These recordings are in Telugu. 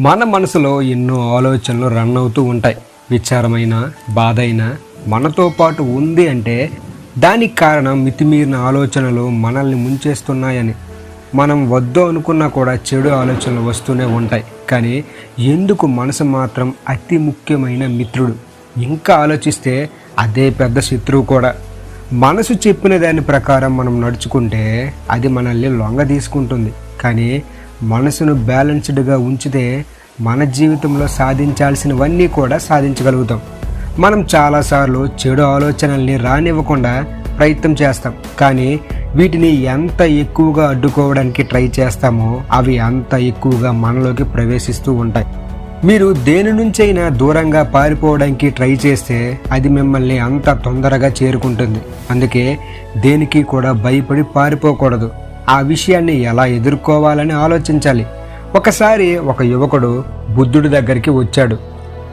మన మనసులో ఎన్నో ఆలోచనలు రన్ అవుతూ ఉంటాయి. విచారమైన బాధ అయినా మనతో పాటు ఉంది అంటే దానికి కారణం మితిమీరిన ఆలోచనలు మనల్ని ముంచేస్తున్నాయని. మనం వద్దు అనుకున్నా కూడా చెడు ఆలోచనలు వస్తూనే ఉంటాయి. కానీ ఎందుకు మనసు మాత్రం అతి ముఖ్యమైన మిత్రుడు? ఇంకా ఆలోచిస్తే అదే పెద్ద శత్రువు కూడా. మనసు చెప్పిన దాని ప్రకారం మనం నడుచుకుంటే అది మనల్ని లొంగ తీసుకుంటుంది. కానీ మనసును బ్యాలెన్స్డ్గా ఉంచితే మన జీవితంలో సాధించాల్సినవన్నీ కూడా సాధించగలుగుతాం. మనం చాలాసార్లు చెడు ఆలోచనల్ని రానివ్వకుండా ప్రయత్నం చేస్తాం. కానీ వీటిని ఎంత ఎక్కువగా అడ్డుకోవడానికి ట్రై చేస్తామో అవి అంత ఎక్కువగా మనలోకి ప్రవేశిస్తూ ఉంటాయి. మీరు దేని నుంచైనా దూరంగా పారిపోవడానికి ట్రై చేస్తే అది మిమ్మల్ని అంత తొందరగా చేరుకుంటుంది. అందుకే దేనికి కూడా భయపడి పారిపోకూడదు. ఆ విషయాన్ని ఎలా ఎదుర్కోవాలని ఆలోచించాలి. ఒకసారి ఒక యువకుడు బుద్ధుడి దగ్గరికి వచ్చాడు.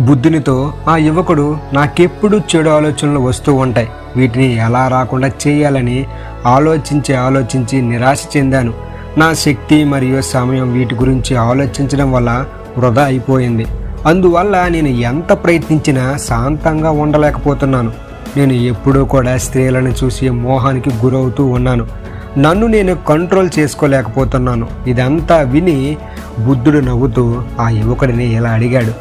బుద్ధునితో ఆ యువకుడు నాకెప్పుడు చెడు ఆలోచనలు వస్తూ ఉంటాయి. వీటిని ఎలా రాకుండా చేయాలని ఆలోచించి ఆలోచించి నిరాశ చెందాను. నా శక్తి మరియు సమయం వీటి గురించి ఆలోచించడం వల్ల వృధా అయిపోయింది. అందువల్ల నేను ఎంత ప్రయత్నించినా శాంతంగా ఉండలేకపోతున్నాను. నేను ఎప్పుడూ కూడా స్త్రీలను చూసి మోహానికి గురవుతూ ఉన్నాను. నన్ను నేను కంట్రోల్ చేసుకోలేకపోతున్నాను. ఇదంతా విని బుద్ధుడు నవ్వుతూ ఆ యువకుడిని ఇలా అడిగాడు.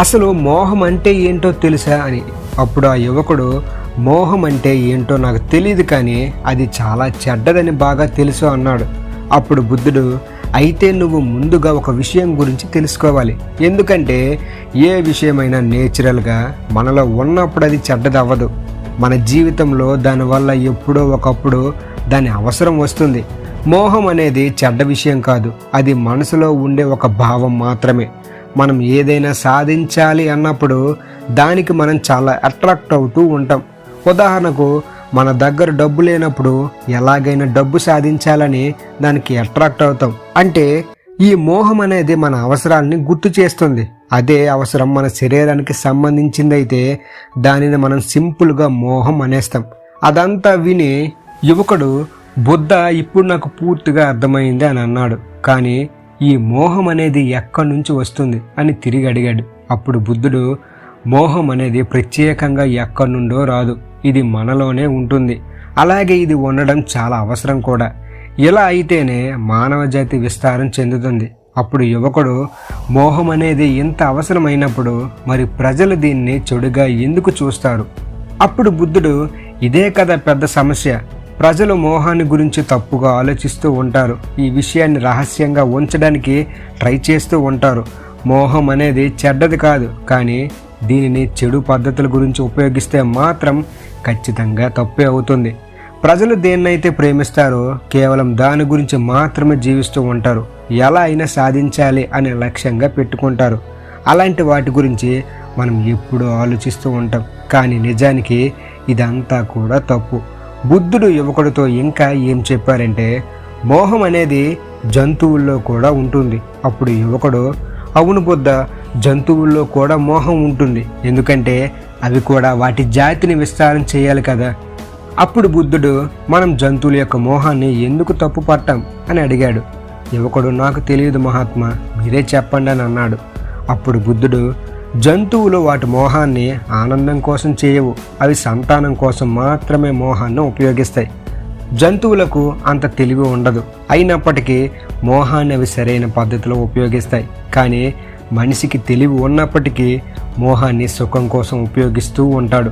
అసలు మోహం అంటే ఏంటో తెలుసా? అని. అప్పుడు ఆ యువకుడు మోహం అంటే ఏంటో నాకు తెలియదు కానీ అది చాలా చెడ్డదని బాగా తెలుసు అన్నాడు. అప్పుడు బుద్ధుడు అయితే నువ్వు ముందుగా ఒక విషయం గురించి తెలుసుకోవాలి. ఎందుకంటే ఏ విషయమైనా నేచురల్గా మనలో ఉన్నప్పుడు అది చెడ్డది అవ్వదు మన జీవితంలో దానివల్ల ఎప్పుడో ఒకప్పుడు దాని అవసరం వస్తుంది. మోహం అనేది చెడ్డ విషయం కాదు. అది మనసులో ఉండే ఒక భావం మాత్రమే. మనం ఏదైనా సాధించాలి అన్నప్పుడు దానికి మనం చాలా అట్రాక్ట్ అవుతూ ఉంటాం. ఉదాహరణకు మన దగ్గర డబ్బు లేనప్పుడు ఎలాగైనా డబ్బు సాధించాలని దానికి అట్రాక్ట్ అవుతాం. అంటే ఈ మోహం అనేది మన అవసరాలని గుర్తు చేస్తుంది. అదే అవసరం మన శరీరానికి సంబంధించిందైతే దానిని మనం సింపుల్గా మోహం అనేస్తాం. అదంతా విని యువకుడు బుద్ధ ఇప్పుడు నాకు పూర్తిగా అర్థమైంది అని అన్నాడు. కానీ ఈ మోహం అనేది ఎక్కడి నుంచి వస్తుంది అని తిరిగి అడిగాడు. అప్పుడు బుద్ధుడు మోహం అనేది ప్రత్యేకంగా ఎక్కడి నుండో రాదు. ఇది మనలోనే ఉంటుంది. అలాగే ఇది ఉండడం చాలా అవసరం కూడా. ఇలా అయితేనే మానవ జాతి విస్తారం చెందుతుంది అప్పుడు యువకుడు మోహం అనేది ఇంత అవసరమైనప్పుడు మరి ప్రజలు దీన్ని చెడుగా ఎందుకు చూస్తారు అప్పుడు బుద్ధుడు ఇదే కదా పెద్ద సమస్య. ప్రజలు మోహాన్ని గురించి తప్పుగా ఆలోచిస్తూ ఉంటారు. ఈ విషయాన్ని రహస్యంగా ఉంచడానికి ట్రై చేస్తూ ఉంటారు. మోహం అనేది చెడ్డది కాదు కానీ దీనిని చెడు పద్ధతుల గురించి ఉపయోగిస్తే మాత్రం ఖచ్చితంగా తప్పే అవుతుంది. ప్రజలు దేన్నైతే ప్రేమిస్తారో కేవలం దాని గురించి మాత్రమే జీవిస్తూ ఉంటారు. ఎలా అయినా సాధించాలి అనే లక్ష్యంగా పెట్టుకుంటారు. అలాంటి వాటి గురించి మనం ఎప్పుడూ ఆలోచిస్తూ ఉంటాం. కానీ నిజానికి ఇదంతా కూడా తప్పు. బుద్ధుడు యువకుడితో ఇంకా ఏం చెప్పారంటే మోహం అనేది జంతువుల్లో కూడా ఉంటుంది. అప్పుడు యువకుడు అవును బుద్ధ జంతువుల్లో కూడా మోహం ఉంటుంది. ఎందుకంటే అవి కూడా వాటి జాతిని విస్తారం చేయాలి కదా. అప్పుడు బుద్ధుడు మనం జంతువుల యొక్క మోహాన్ని ఎందుకు తప్పు పట్టాం అని అడిగాడు. యువకుడు నాకు తెలియదు మహాత్మా మీరే చెప్పండి అని అన్నాడు. అప్పుడు బుద్ధుడు జంతువులు వాటి మోహాన్ని ఆనందం కోసం చేయవు. అవి సంతానం కోసం మాత్రమే మోహాన్ని ఉపయోగిస్తాయి. జంతువులకు అంత తెలివి ఉండదు. అయినప్పటికీ మోహాన్ని అవి సరైన పద్ధతిలో ఉపయోగిస్తాయి. కానీ మనిషికి తెలివి ఉన్నప్పటికీ మోహాన్ని సుఖం కోసం ఉపయోగిస్తూ ఉంటాడు.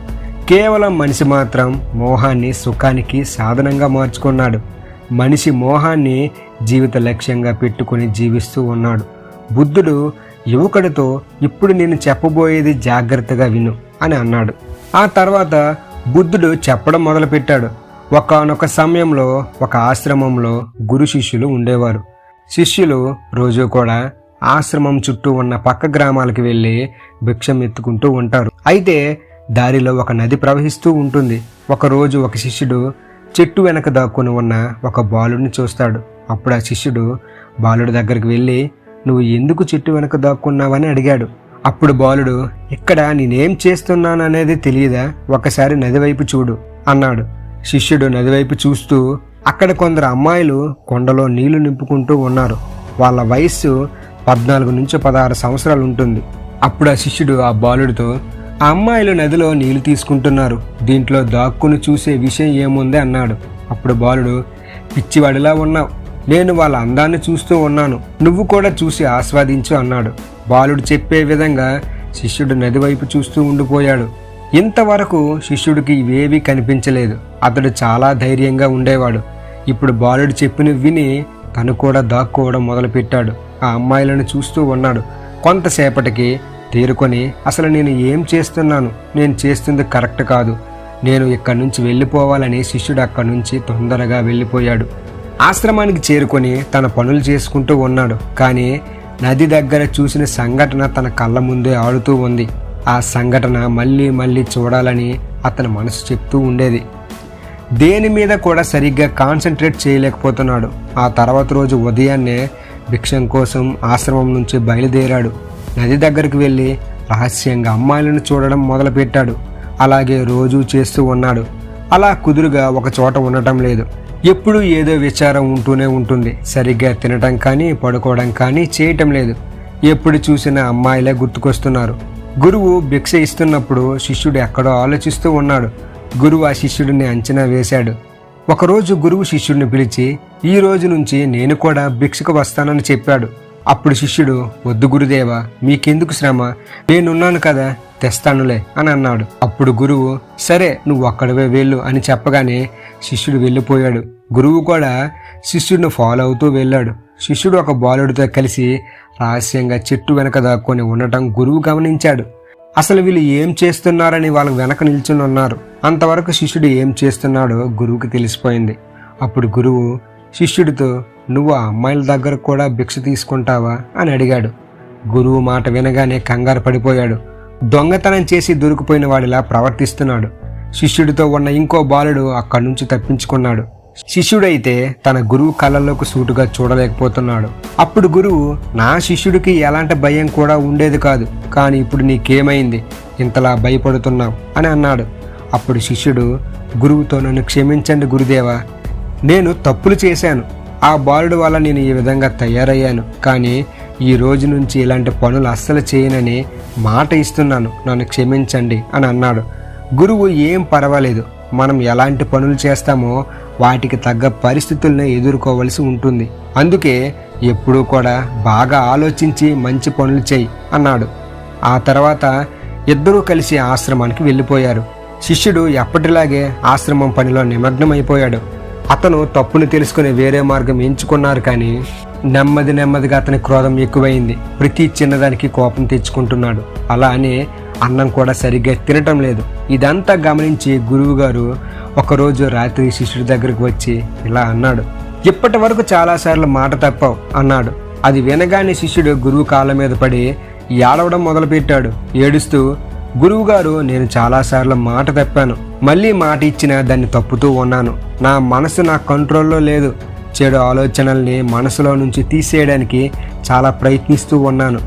కేవలం మనిషి మాత్రం మోహాన్ని సుఖానికి సాధనంగా మార్చుకున్నాడు. మనిషి మోహాన్ని జీవిత లక్ష్యంగా పెట్టుకుని జీవిస్తూ ఉన్నాడు. బుద్ధుడు యువకుడితో ఇప్పుడు నేను చెప్పబోయేది జాగ్రత్తగా విను అని అన్నాడు. ఆ తర్వాత బుద్ధుడు చెప్పడం మొదలుపెట్టాడు. ఒకానొక సమయంలో ఒక ఆశ్రమంలో గురు శిష్యులు ఉండేవారు. శిష్యులు రోజు కూడా ఆశ్రమం చుట్టూ ఉన్న పక్క గ్రామాలకు వెళ్ళి భిక్షం ఎత్తుకుంటూ ఉంటారు. అయితే దారిలో ఒక నది ప్రవహిస్తూ ఉంటుంది. ఒకరోజు ఒక శిష్యుడు చెట్టు వెనక దాక్కుని ఉన్న ఒక బాలుడిని చూస్తాడు. అప్పుడు ఆ శిష్యుడు బాలుడి దగ్గరికి వెళ్ళి నువ్వు ఎందుకు చెట్టు వెనక దాక్కున్నావని అడిగాడు. అప్పుడు బాలుడు ఇక్కడ నేనేం చేస్తున్నాననేది తెలియదా? ఒకసారి నదివైపు చూడు అన్నాడు. శిష్యుడు నదివైపు చూస్తూ అక్కడ కొందరు అమ్మాయిలు కొండలో నీళ్ళు నింపుకుంటూ ఉన్నారు. వాళ్ళ వయస్సు పద్నాలుగు నుంచి పదహారు సంవత్సరాలు ఉంటుంది. అప్పుడు ఆ శిష్యుడు ఆ బాలుడితో ఆ అమ్మాయిలు నదిలో నీళ్ళు తీసుకుంటున్నారు. దీంట్లో దాక్కుని చూసే విషయం ఏముంది? అన్నాడు. అప్పుడు బాలుడు పిచ్చివాడిలా ఉన్నావు. నేను వాళ్ళ అందాన్ని చూస్తూ ఉన్నాను. నువ్వు కూడా చూసి ఆస్వాదించు అన్నాడు. బాలుడు చెప్పే విధంగా శిష్యుడు నది వైపు చూస్తూ ఉండిపోయాడు. ఇంతవరకు శిష్యుడికి ఇవేవీ కనిపించలేదు. అతడు చాలా ధైర్యంగా ఉండేవాడు. ఇప్పుడు బాలుడు చెప్పిన విని తను కూడా దాక్కోవడం మొదలుపెట్టాడు. ఆ అమ్మాయిలను చూస్తూ ఉన్నాడు. కొంతసేపటికి తేరుకొని అసలు నేను ఏం చేస్తున్నాను? నేను చేస్తుంది కరెక్ట్ కాదు. నేను ఇక్కడి నుంచి వెళ్ళిపోవాలని శిష్యుడు అక్కడి నుంచి తొందరగా వెళ్ళిపోయాడు. ఆశ్రమానికి చేరుకొని తన పనులు చేసుకుంటూ ఉన్నాడు. కానీ నది దగ్గర చూసిన సంఘటన తన కళ్ళ ముందే ఆడుతూ ఉంది. ఆ సంఘటన మళ్ళీ మళ్ళీ చూడాలని అతని మనసు చెప్తూ ఉండేది. దేని మీద కూడా సరిగ్గా కాన్సన్ట్రేట్ చేయలేకపోతున్నాడు. ఆ తర్వాత రోజు ఉదయాన్నే భిక్షం కోసం ఆశ్రమం నుంచి బయలుదేరాడు. నది దగ్గరికి వెళ్ళి రహస్యంగా అమ్మాయిలను చూడడం మొదలుపెట్టాడు. అలాగే రోజూ చేస్తూ ఉన్నాడు. అలా కుదురుగా ఒక చోట ఉండటం లేదు. ఎప్పుడూ ఏదో విచారం ఉంటూనే ఉంటుంది. సరిగ్గా తినటం కానీ పడుకోవడం కానీ చేయటం లేదు. ఎప్పుడు చూసిన అమ్మాయిలే గుర్తుకొస్తున్నారు. గురువు భిక్ష ఇస్తున్నప్పుడు శిష్యుడు ఎక్కడో ఆలోచిస్తూ ఉన్నాడు. గురువు ఆ శిష్యుడిని అంచనా వేశాడు. ఒకరోజు గురువు శిష్యుడిని పిలిచి ఈ రోజు నుంచి నేను కూడా భిక్షకు వస్తానని చెప్పాడు. అప్పుడు శిష్యుడు వద్దు గురుదేవ మీకెందుకు శ్రమ? నేనున్నాను కదా తెస్తానులే అని అన్నాడు. అప్పుడు గురువు సరే నువ్వు అక్కడవే వెళ్ళు అని చెప్పగానే శిష్యుడు వెళ్ళిపోయాడు. గురువు కూడా శిష్యుడిని ఫాలో అవుతూ వెళ్ళాడు. శిష్యుడు ఒక బాలుడితో కలిసి రహస్యంగా చెట్టు వెనక దాక్కొని ఉండటం గురువు గమనించాడు. అసలు వీళ్ళు ఏం చేస్తున్నారని వాళ్ళ వెనక నిల్చుని ఉన్నారు. అంతవరకు శిష్యుడు ఏం చేస్తున్నాడో గురువుకి తెలిసిపోయింది. అప్పుడు గురువు శిష్యుడితో నువ్వు ఆ అమ్మాయిల దగ్గర కూడా భిక్ష తీసుకుంటావా? అని అడిగాడు. గురువు మాట వినగానే కంగారు పడిపోయాడు. దొంగతనం చేసి దొరికిపోయిన వాడిలా ప్రవర్తిస్తున్నాడు. శిష్యుడితో ఉన్న ఇంకో బాలుడు అక్కడి నుంచి తప్పించుకున్నాడు. శిష్యుడైతే తన గురువు కళ్ళల్లోకి సూటుగా చూడలేకపోతున్నాడు. అప్పుడు గురువు నా శిష్యుడికి ఎలాంటి భయం కూడా ఉండేది కాదు కానీ ఇప్పుడు నీకేమైంది? ఇంతలా భయపడుతున్నావు? అని అన్నాడు. అప్పుడు శిష్యుడు గురువుతో నన్ను క్షమించండి గురుదేవా నేను తప్పులు చేశాను. ఆ బాలుడు వల్ల నేను ఈ విధంగా తయారయ్యాను. కానీ ఈ రోజు నుంచి ఇలాంటి పనులు అస్సలు చేయనని మాట ఇస్తున్నాను. నన్ను క్షమించండి అని అన్నాడు. గురువు ఏం పర్వాలేదు. మనం ఎలాంటి పనులు చేస్తామో వాటికి తగ్గ పరిస్థితులను ఎదుర్కోవలసి ఉంటుంది. అందుకే ఎప్పుడూ కూడా బాగా ఆలోచించి మంచి పనులు చేయి అన్నాడు. ఆ తర్వాత ఇద్దరూ కలిసి ఆశ్రమానికి వెళ్ళిపోయారు. శిష్యుడు ఎప్పటిలాగే ఆశ్రమం పనిలో నిమగ్నమైపోయాడు. అతను తప్పును తెలుసుకుని వేరే మార్గం ఎంచుకున్నారు కానీ నెమ్మది నెమ్మదిగా అతని క్రోధం ఎక్కువైంది. ప్రతి చిన్నదానికి కోపం తెచ్చుకుంటున్నాడు. అలా అని అన్నం కూడా సరిగ్గా తినటం లేదు. ఇదంతా గమనించి గురువుగారు ఒకరోజు రాత్రి శిష్యుడి దగ్గరికి వచ్చి ఇలా అన్నాడు. ఇప్పటి వరకు చాలాసార్లు మాట తప్పావు అన్నాడు. అది వినగానే శిష్యుడు గురువు కాళ్ళ మీద పడి ఏడవడం మొదలుపెట్టాడు. ఏడుస్తూ గురువుగారు నేను చాలాసార్లు మాట తప్పాను. మళ్ళీ మాట ఇచ్చినా దాన్ని తప్పుతూ ఉన్నాను. నా మనసు నా కంట్రోల్లో లేదు. చెడు ఆలోచనల్ని మనసులో నుంచి తీసేయడానికి చాలా ప్రయత్నిస్తూ ఉన్నాను.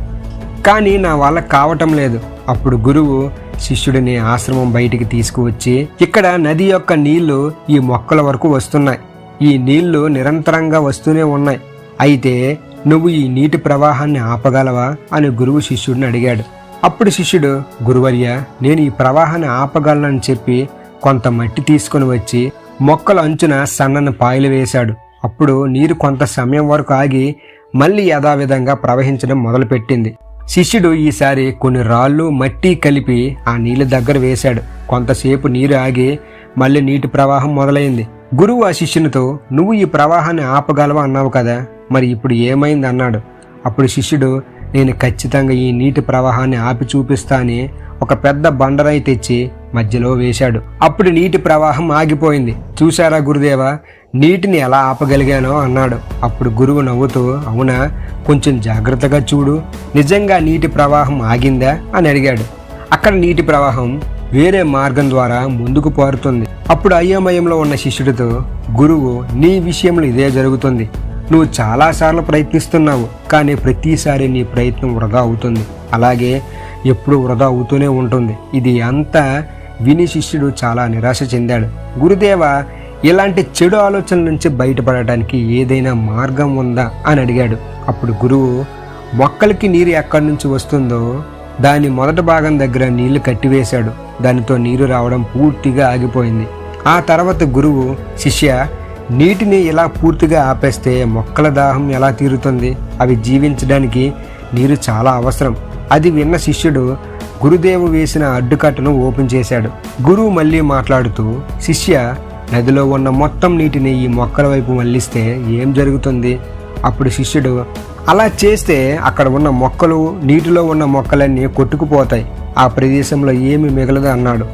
కానీ నా వల్ల కావటం లేదు. అప్పుడు గురువు శిష్యుడిని ఆశ్రమం బయటికి తీసుకువచ్చి ఇక్కడ నది యొక్క నీళ్ళు ఈ మొక్కల వరకు వస్తున్నాయి. ఈ నీళ్ళు నిరంతరంగా వస్తూనే ఉన్నాయి. అయితే నువ్వు ఈ నీటి ప్రవాహాన్ని ఆపగలవా? అని గురువు శిష్యుడిని అడిగాడు. అప్పుడు శిష్యుడు గురువర్య నేను ఈ ప్రవాహాన్ని ఆపగలనని చెప్పి కొంత మట్టి తీసుకుని వచ్చి మొక్కల అంచున సన్నని పాయలు వేశాడు. అప్పుడు నీరు కొంత సమయం వరకు ఆగి మళ్ళీ యథావిధంగా ప్రవహించడం మొదలుపెట్టింది. శిష్యుడు ఈసారి కొన్ని రాళ్ళు మట్టి కలిపి ఆ నీళ్ళ దగ్గర వేశాడు. కొంతసేపు నీరు ఆగి మళ్ళీ నీటి ప్రవాహం మొదలైంది. గురువు ఆ శిష్యునితో నువ్వు ఈ ప్రవాహాన్ని ఆపగలవా అన్నావు కదా మరి ఇప్పుడు ఏమైంది? అన్నాడు. అప్పుడు శిష్యుడు నేను ఖచ్చితంగా ఈ నీటి ప్రవాహాన్ని ఆపి చూపిస్తాని ఒక పెద్ద బండరాయి తెచ్చి మధ్యలో వేశాడు. అప్పుడు నీటి ప్రవాహం ఆగిపోయింది. చూశారా గురుదేవా? నీటిని ఎలా ఆపగలిగానో అన్నాడు. అప్పుడు గురువు నవ్వుతూ అవునా? కొంచెం జాగ్రత్తగా చూడు. నిజంగా నీటి ప్రవాహం ఆగిందా? అని అడిగాడు. అక్కడ నీటి ప్రవాహం వేరే మార్గం ద్వారా ముందుకు పారుతుంది. అప్పుడు అయోమయంలో ఉన్న శిష్యుడితో గురువు నీ విషయంలో ఇదే జరుగుతుంది. నువ్వు చాలాసార్లు ప్రయత్నిస్తున్నావు కానీ ప్రతిసారి నీ ప్రయత్నం వృధా అవుతుంది. అలాగే ఎప్పుడు వృధా అవుతూనే ఉంటుంది. ఇది అంతా విని శిష్యుడు చాలా నిరాశ చెందాడు. గురుదేవ ఇలాంటి చెడు ఆలోచనల నుంచి బయటపడటానికి ఏదైనా మార్గం ఉందా అని అడిగాడు. అప్పుడు గురువు మొక్కలకి నీరు ఎక్కడి నుంచి వస్తుందో దాని మొదటి భాగం దగ్గర నీళ్ళు కట్టివేశాడు. దానితో నీరు రావడం పూర్తిగా ఆగిపోయింది. ఆ తర్వాత గురువు శిష్య నీటిని ఇలా పూర్తిగా ఆపేస్తే మొక్కల దాహం ఎలా తీరుతుంది? అవి జీవించడానికి నీరు చాలా అవసరం. అది విన్న శిష్యుడు గురుదేవు వేసిన అడ్డుకట్టను ఓపెన్ చేశాడు. గురువు మళ్ళీ మాట్లాడుతూ శిష్య నదిలో ఉన్న మొత్తం నీటిని ఈ మొక్కల వైపు మళ్ళిస్తే ఏం జరుగుతుంది? అప్పుడు శిష్యుడు అలా చేస్తే అక్కడ ఉన్న మొక్కలు నీటిలో ఉన్న మొక్కలన్నీ కొట్టుకుపోతాయి. ఆ ప్రదేశంలో ఏమి మిగలదు అన్నాడు.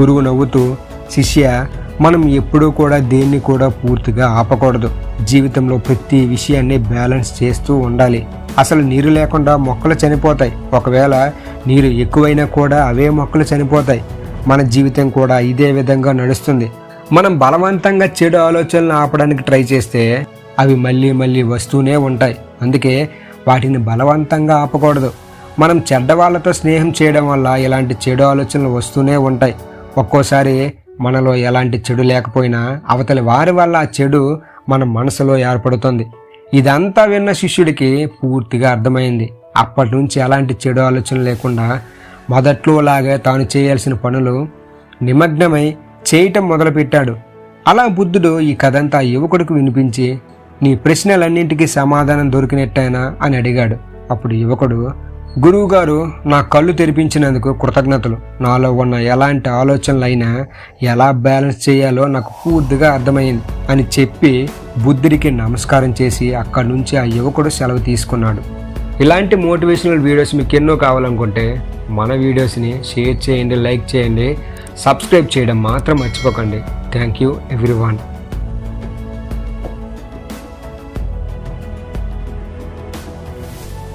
గురువు నవ్వుతూ శిష్య మనం ఎప్పుడూ కూడా దేన్ని కూడా పూర్తిగా ఆపకూడదు. జీవితంలో ప్రతి విషయాన్ని బ్యాలెన్స్ చేస్తూ ఉండాలి. అసలు నీరు లేకుండా మొక్కలు చనిపోతాయి. ఒకవేళ నీరు ఎక్కువైనా కూడా అవే మొక్కలు చనిపోతాయి. మన జీవితం కూడా ఇదే విధంగా నడుస్తుంది. మనం బలవంతంగా చెడు ఆలోచనలు ఆపడానికి ట్రై చేస్తే అవి మళ్ళీ మళ్ళీ వస్తూనే ఉంటాయి. అందుకే వాటిని బలవంతంగా ఆపకూడదు. మనం చెడ్డవాళ్ళతో స్నేహం చేయడం వల్ల ఇలాంటి చెడు ఆలోచనలు వస్తూనే ఉంటాయి. ఒక్కోసారి మనలో ఎలాంటి చెడు లేకపోయినా అవతలి వారి వల్ల ఆ చెడు మన మనసులో ఏర్పడుతుంది. ఇదంతా విన్న శిష్యుడికి పూర్తిగా అర్థమైంది. అప్పటి నుంచి ఎలాంటి చెడు ఆలోచన లేకుండా మొదట్లోలాగే తాను చేయాల్సిన పనులు నిమగ్నమై చేయటం మొదలుపెట్టాడు. అలా బుద్ధుడు ఈ కథంతా యువకుడికి వినిపించి నీ ప్రశ్నలన్నింటికీ సమాధానం దొరికినట్టేనా? అని అడిగాడు. అప్పుడు యువకుడు గురువుగారు నా కళ్ళు తెరిపించినందుకు కృతజ్ఞతలు. నాలో ఉన్న ఎలాంటి ఆలోచనలైనా ఎలా బ్యాలెన్స్ చేయాలో నాకు పూర్తిగా అర్థమైంది అని చెప్పి బుద్ధుడికి నమస్కారం చేసి అక్కడి నుంచి ఆ యువకుడు సెలవు తీసుకున్నాడు. ఇలాంటి మోటివేషనల్ వీడియోస్ మీకు ఎన్నో కావాలనుకుంటే మన వీడియోస్ని షేర్ చేయండి లైక్ చేయండి సబ్స్క్రైబ్ చేయడం మాత్రం మర్చిపోకండి. Thank you everyone.